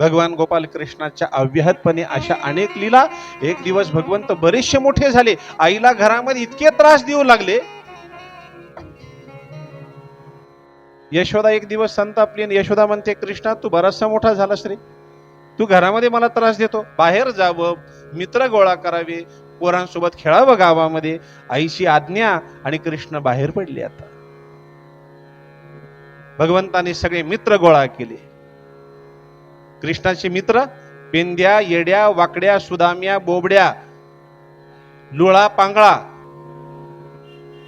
भगवान गोपाल कृष्णाच्या अव्याहतपणे अशा अनेक लीला. एक दिवस भगवंत बरेचसे मोठे झाले. आईला घरामध्ये इतके त्रास देऊ लागले. यशोदा एक दिवस संतापली आणि यशोदा म्हणते कृष्णा तू बराचसा मोठा झालास रे. तू घरामध्ये मला त्रास देतो. बाहेर जावं मित्र गोळा करावे पोरांसोबत खेळावं गावामध्ये. आईची आज्ञा आणि कृष्ण बाहेर पडले आता. भगवंताने सगळे मित्र गोळा केले. कृष्णाचे मित्र पेंद्या येड्या वाकड्या सुदाम्या बोबड्या लुळा पांगळा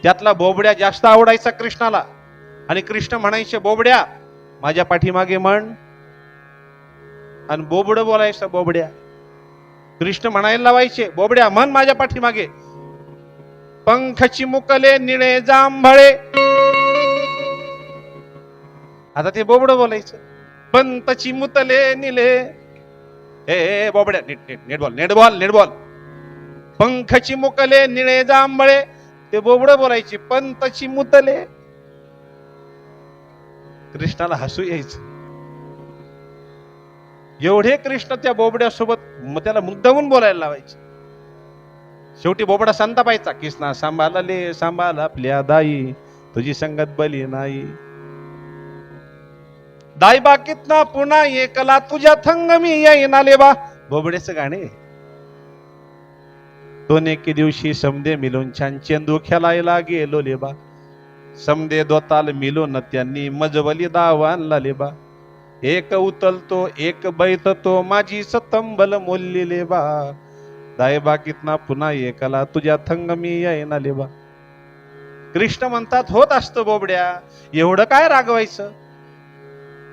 त्यातला बोबड्या जास्त आवडायचा कृष्णाला. आणि कृष्ण म्हणायचे बोबड्या माझ्या पाठीमागे म्हण. आणि बोबड बोलायचं बोबड्या. कृष्ण म्हणायला लावायचे बोबड्या म्हण माझ्या पाठीमागे. पंख मुकले निळे जांभळे. आता ते बोबड बोलायचं. पंत मुतले निले. ए ए, बोबड्या नीट नीट net ball net ball net ball पंख मुकले निळे जांभळे. ते बोबड बोलायचे पंत मुतले. कृष्णाला हसू यायचं. एवढे कृष्ण त्या बोबड्यासोबत त्याला मुद्दामून बोलायला लावायचे. शेवटी बोबडा संतापायचा कृष्णा सांभाळले सांभाळ आपल्या दाई. तुझी संगत बली नाही. दायबा कितना पुन्हा एकला तुझ्या थंग मी येईन बा बोबड्याचं गाणे. दोन एके दिवशी समदे मिलून छान चेंदू खेळायला गेलो लेबा समदे दोताल मिलून त्यांनी मजवली दावान लालेबा एक उतलतो एक बैठतो माझी सतंबल मोललेले बा दायबा कितना पुन्हा एकला तुझ्या थंग मी येईन आले बा कृष्ण म्हणतात होत असतं बोबड्या एवढं काय रागवायचं?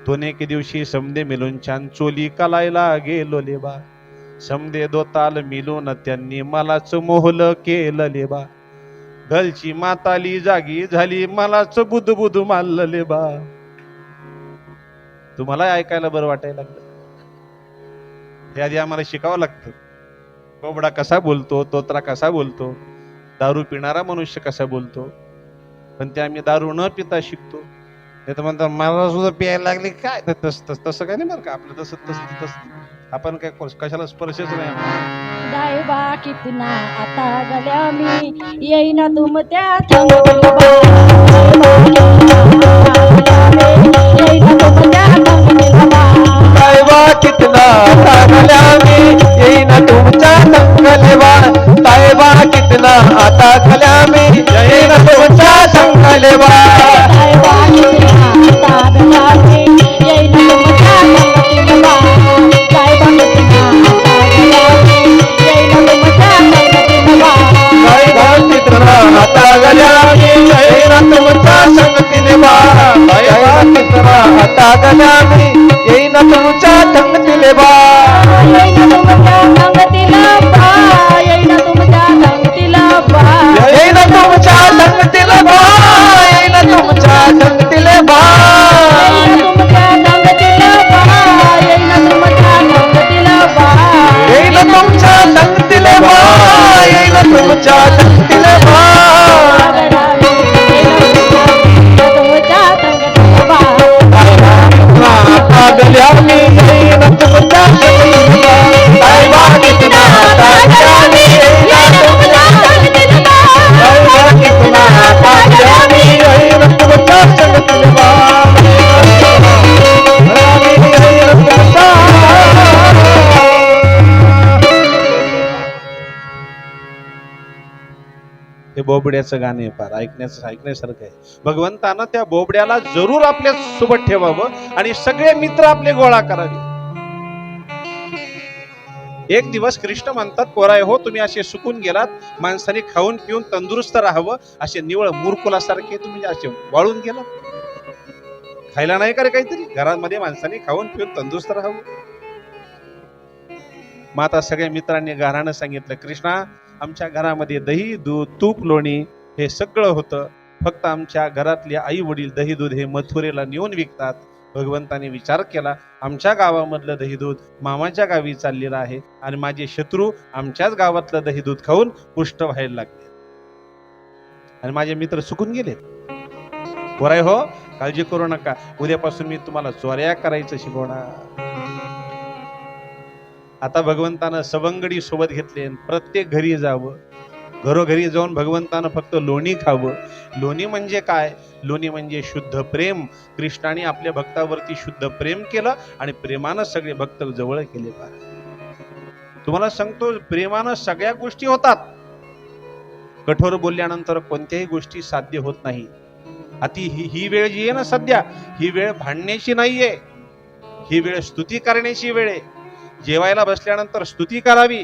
दोन एके दिवशी समदे मिळून छान चोली कलायला गेलो लेबा समदे दोताल मिलून त्यांनी मलाच मोहल केलं लेबा गलची माताली जागी झाली मलाच बुध बुध मानलं लेबा तुम्हाला ऐकायला बरं वाटायला लागलं. हे आधी आम्हाला शिकावं लागतं. बोबडा कसा बोलतो तोत्रा कसा बोलतो दारू पिणारा मनुष्य कसा बोलतो. पण ते आम्ही दारू न पिता शिकतो. नाही तर म्हणतात मला सुद्धा प्यायला लागले काय तर तस तस तसं काय नाही बरं का आपलं तसं तसं तसं आपण काय कोर्स- कशाला स्पर्शच नाही कितना आता गल्या मी येईना तुम त्या कितना मी येईन तुमच्या संकलेवा तायबा कितना आता खल्या मी येईन तुमच्या संकलेवा कितना आता बोबड्याचं गाणं आहे फार ऐकण्याचं ऐकण्यासारखं आहे. भगवंतानं त्या बोबड्याला जरूर आपल्यासोबत ठेवावं आणि सगळे मित्र आपले गोळा करावे. एक दिवस कृष्ण म्हणतात पोराय हो तुम्ही असे सुकून गेलात. माणसाने खाऊन पिऊन तंदुरुस्त राहावं. असे निवळ मूर्खुलासारखे तुम्ही असे वाळून गेलात. खायला नाही का काहीतरी? घरामध्ये माणसाने खाऊन पिऊन तंदुरुस्त राहावं. मग आता सगळ्या मित्रांनी घरानं सांगितलं कृष्णा आमच्या घरामध्ये दही दूध तूप लोणी हे सगळं होतं. फक्त आमच्या घरातले आई वडील दही दूध हे मथुरेला नेऊन विकतात. भगवंताने विचार केला आमच्या गावामधलं दही दूध मामाच्या गावी चाललेलं आहे आणि माझे शत्रू आमच्याच गावातलं दही दूध खाऊन पुष्ट व्हायला लागले. आणि माझे मित्र सुकून गेले. बराय हो काळजी करू नका. उद्यापासून मी तुम्हाला चोऱ्या करायचं शिकवणार. आता भगवंतानं सवंगडी सोबत घेतले प्रत्येक घरी जावं. घरोघरी जाऊन भगवंतानं फक्त लोणी खावं. लोणी म्हणजे काय? लोणी म्हणजे शुद्ध प्रेम. कृष्णाने आपल्या भक्तावरती शुद्ध प्रेम केलं आणि प्रेमानं सगळे भक्त जवळ केले पाहिजे तुम्हाला सांगतो प्रेमानं सगळ्या गोष्टी होतात. कठोर बोलल्यानंतर कोणत्याही गोष्टी साध्य होत नाही. अति ही ही वेळ जी आहे ना सध्या ही वेळ भांडण्याची नाहीये. ही वेळ स्तुती करण्याची वेळ आहे. जेवायला बसल्यानंतर स्तुती करावी.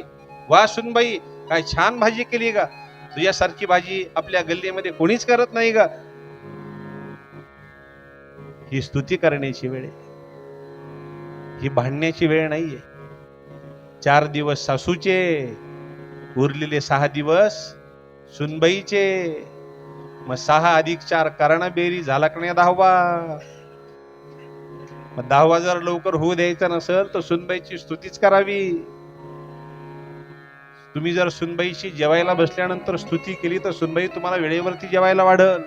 वा सुनबाई काय छान भाजी केली का तुझ्यासारखी भाजी आपल्या गल्लीमध्ये कोणीच करत नाही का ही स्तुती करण्याची वेळ आहे. ही भांडण्याची वेळ नाहीये. चार दिवस सासूचे उरलेले सहा दिवस सुनबाईचे. मग सहा अधिक चार कर्णबेरी बेरी झाला नाही दहावा मग दहा हजार लवकर होऊ द्यायचा नसेल तर सुनबाईची स्तुतीच करावी. तुम्ही जर सुनबाईशी जेवायला बसल्यानंतर स्तुती केली तर सुनबाई तुम्हाला वेळेवरती जेवायला वाढल.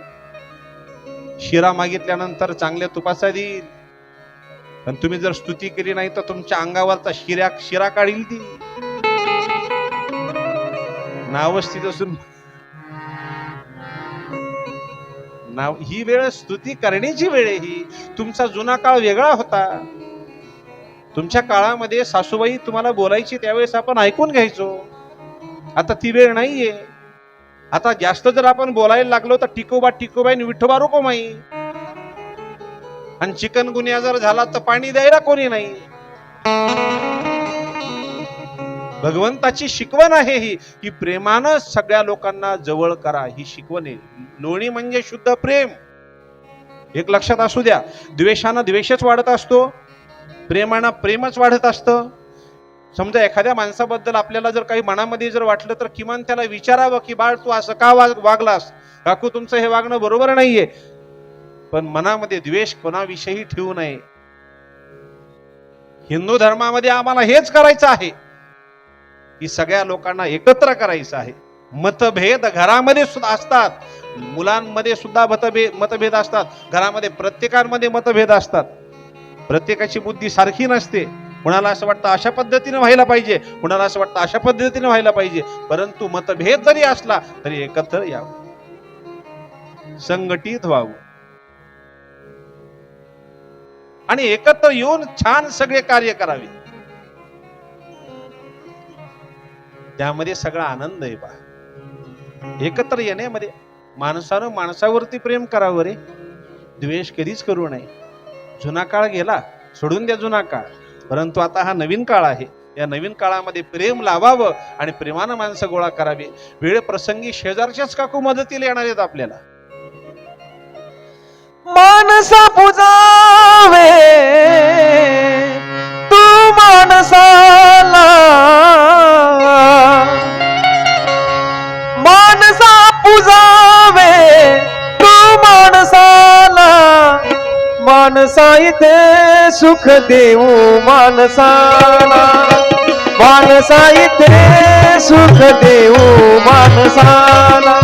शिरा मागितल्यानंतर चांगल्या तुपाचा देईल. पण तुम्ही जर स्तुती केली नाही तर तुमच्या अंगावरचा शिरा शिरा काढील ती. नावच तिथं सुन ना ही वेळ स्तुती करण्याची वेळ आहे ही. तुमचा जुना काळ वेगळा होता. तुमच्या काळामध्ये सासूबाई तुम्हाला बोलायची त्यावेळेस आपण ऐकून घ्यायचो. आता ती वेळ नाहीये. आता जास्त जर आपण बोलायला लागलो तर टिकोबा टिकोबाई विठोबा रुको माई. आणि चिकन गुन्हा जर झाला तर पाणी द्यायला कोणी नाही. भगवंताची शिकवण आहे ही की प्रेमानं सगळ्या लोकांना जवळ करा. ही शिकवण आहे. लोणी म्हणजे शुद्ध प्रेम. एक लक्षात असू द्या. द्वेषानं द्वेषच वाढत असतो. प्रेमानं प्रेमच वाढत असतं. समजा एखाद्या माणसाबद्दल आपल्याला जर काही मनामध्ये जर वाटलं तर किमान त्याला विचारावं की बाळ तू असं का वाग वागलास? काकू तुमचं हे वागणं बरोबर नाहीये. पण मनामध्ये द्वेष कोणाविषयी ठेवू नये. हिंदू धर्मामध्ये आम्हाला हेच करायचं आहे. की सगळ्या लोकांना एकत्र करायचं आहे. मतभेद घरामध्ये सुद्धा असतात. मुलांमध्ये सुद्धा मतभेद मतभेद असतात. घरामध्ये प्रत्येकांमध्ये मतभेद असतात. प्रत्येकाची बुद्धी सारखी नसते. कुणाला असं वाटतं अशा पद्धतीने व्हायला पाहिजे? कुणाला असं वाटतं अशा पद्धतीने व्हायला पाहिजे? परंतु मतभेद जरी असला तरी एकत्र यावं. संघटित व्हावं. आणि एकत्र येऊन छान सगळे कार्य करावे. त्यामध्ये सगळा आनंद आहे बा. एकत्र येण्यामध्ये म्हणजे माणसानं माणसावरती प्रेम करावं रे. द्वेष कधीच करू नये. जुना काळ गेला सोडून द्या जुना काळ. परंतु आता हा नवीन काळ आहे. या नवीन काळामध्ये प्रेम लावावं आणि प्रेमानं माणसं गोळा करावी. वेळ प्रसंगी शेजारच्याच काकू मदतीला येणार आहेत आपल्याला. मानसा पुजावे तू माणसाला मानसा इथे सुख देऊ मानसाला मानसा इथे सुख देऊ मानसाला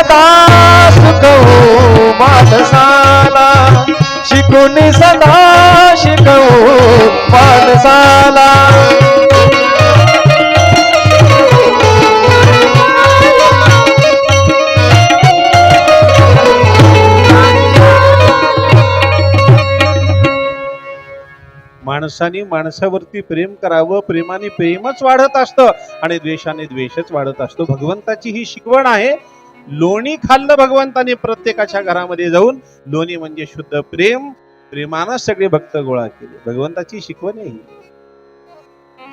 सदा सुख हो माणसाला शिकून सदा शिकवू माणसाला माणसाने माणसावरती प्रेम करावं प्रेमाने प्रेमच वाढत असतं आणि द्वेषाने द्वेषच वाढत असतो. भगवंताची ही शिकवण आहे लोणी खाल्लं भगवंताने प्रत्येकाच्या घरामध्ये जाऊन लोणी म्हणजे शुद्ध प्रेम प्रेमानं सगळे भक्त गोळा केले. भगवंताची शिकवण आहे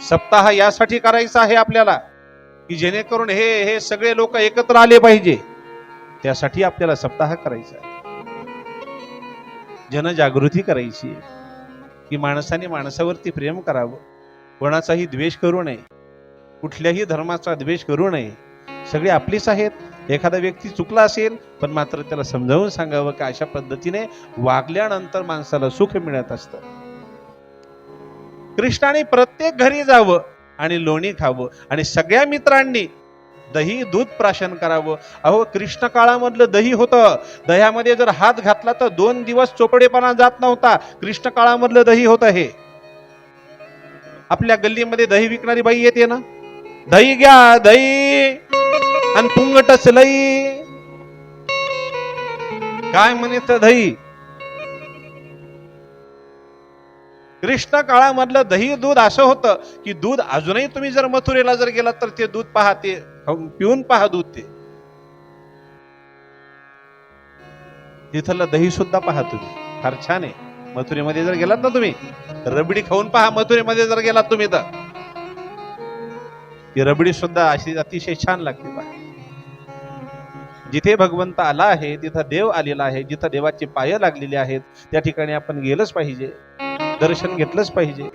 सप्ताह यासाठी करायचा आहे आपल्याला की जेणेकरून हे हे सगळे लोक एकत्र आले पाहिजे. त्यासाठी आपल्याला सप्ताह करायचा आहे. जनजागृती करायची की माणसाने माणसावरती प्रेम करावं. कोणाचाही द्वेष करू नये. कुठल्याही धर्माचा द्वेष करू नये. सगळे आपलीच आहेत. एखादा व्यक्ती चुकला असेल पण मात्र त्याला समजावून सांगावं की अशा पद्धतीने वागल्यानंतर माणसाला सुख मिळत असतं. कृष्णाने प्रत्येक घरी जावं आणि लोणी खावं आणि सगळ्या मित्रांनी दही दूध प्राशन करावं. अहो कृष्ण काळामधलं दही होतं. दह्यामध्ये जर हात घातला तर दोन दिवस चोपडेपणा जात नव्हता. कृष्ण काळामधलं दही होतं हे. आपल्या गल्लीमध्ये दही विकणारी बाई येते ना? दही घ्या दही! आणि तुंगटच लई काय म्हणत दही कृष्ण काळामधलं दही दूध असं होतं की दूध अजूनही तुम्ही जर मथुरेला जर गेलात तर ते दूध पहा ते खाऊन- पिऊन पहा दूध ते. तिथलं दही सुद्धा पहा तुम्ही. फार छान आहे. मथुरेमध्ये जर गेलात ना तुम्ही रबडी खाऊन पहा मथुरेमध्ये जर गेलात तुम्ही तर. ती रबडी सुद्धा अशी अतिशय छान लागते पहा. जिथे भगवंत आला आहे तिथं देव आलेला आहे जिथं देवाची पाय लागलेली आहेत त्या ठिकाणी आपण गेलंच पाहिजे. दर्शन घेतलंच पाहिजे.